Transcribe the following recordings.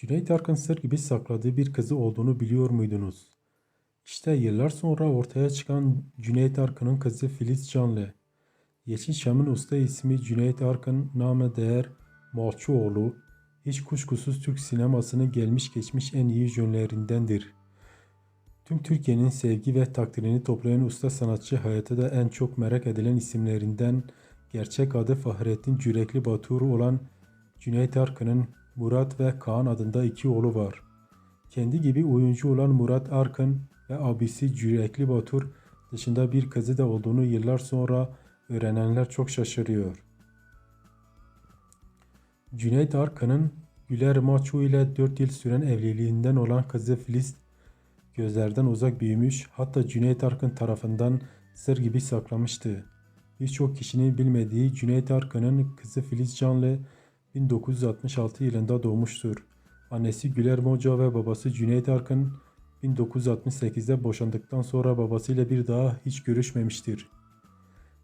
Cüneyt Arkın gibi sakladığı bir kızı olduğunu biliyor muydunuz? İşte yıllar sonra ortaya çıkan Cüneyt Arkın'ın kızı Filiz Canlı. Yeşilçam'ın usta ismi Cüneyt Arkın, namı değer Malçuoğlu, hiç kuşkusuz Türk sinemasının gelmiş geçmiş en iyi jönlerindendir. Tüm Türkiye'nin sevgi ve takdirini toplayan usta sanatçı hayata da en çok merak edilen isimlerinden gerçek adı Fahrettin Cürekli Batur olan Cüneyt Arkın'ın Murat ve Kaan adında iki oğlu var. Kendi gibi oyuncu olan Murat Arkın ve abisi Cürekli Batur dışında bir kızı da olduğunu yıllar sonra öğrenenler çok şaşırıyor. Cüneyt Arkın'ın Güler Maço ile 4 yıl süren evliliğinden olan kızı Filiz gözlerden uzak büyümüş hatta Cüneyt Arkın tarafından sır gibi saklamıştı. Birçok kişinin bilmediği Cüneyt Arkın'ın kızı Filiz Canlı 1966 yılında doğmuştur. Annesi Güler Moca ve babası Cüneyt Arkın 1968'de boşandıktan sonra babasıyla bir daha hiç görüşmemiştir.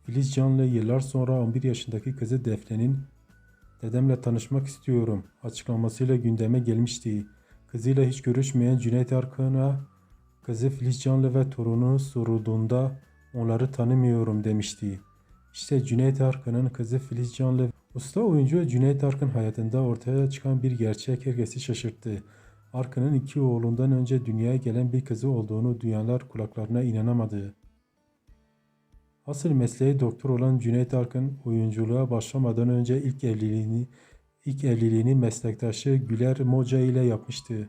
Filiz Canlı yıllar sonra 11 yaşındaki kızı Defne'nin dedemle tanışmak istiyorum açıklamasıyla gündeme gelmişti. Kızıyla hiç görüşmeyen Cüneyt Arkın'a kızı Filiz Canlı ve torunu sorulduğunda onları tanımıyorum demişti. İşte Cüneyt Arkın'ın kızı Filiz Canlı Usta oyuncu Cüneyt Arkın hayatında ortaya çıkan bir gerçek herkesi şaşırttı. Arkın'ın iki oğlundan önce dünyaya gelen bir kızı olduğunu duyanlar kulaklarına inanamadı. Asıl mesleği doktor olan Cüneyt Arkın oyunculuğa başlamadan önce ilk evliliğini ilk evliliğini meslektaşı Güler Moca ile yapmıştı.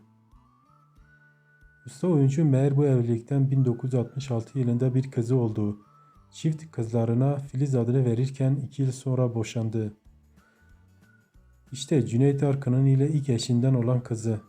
Usta oyuncu meğer bu evlilikten 1966 yılında bir kızı oldu. Çift kızlarına Filiz adını verirken iki yıl sonra boşandı. İşte Cüneyt Arkın'ın ile ilk eşinden olan kızı.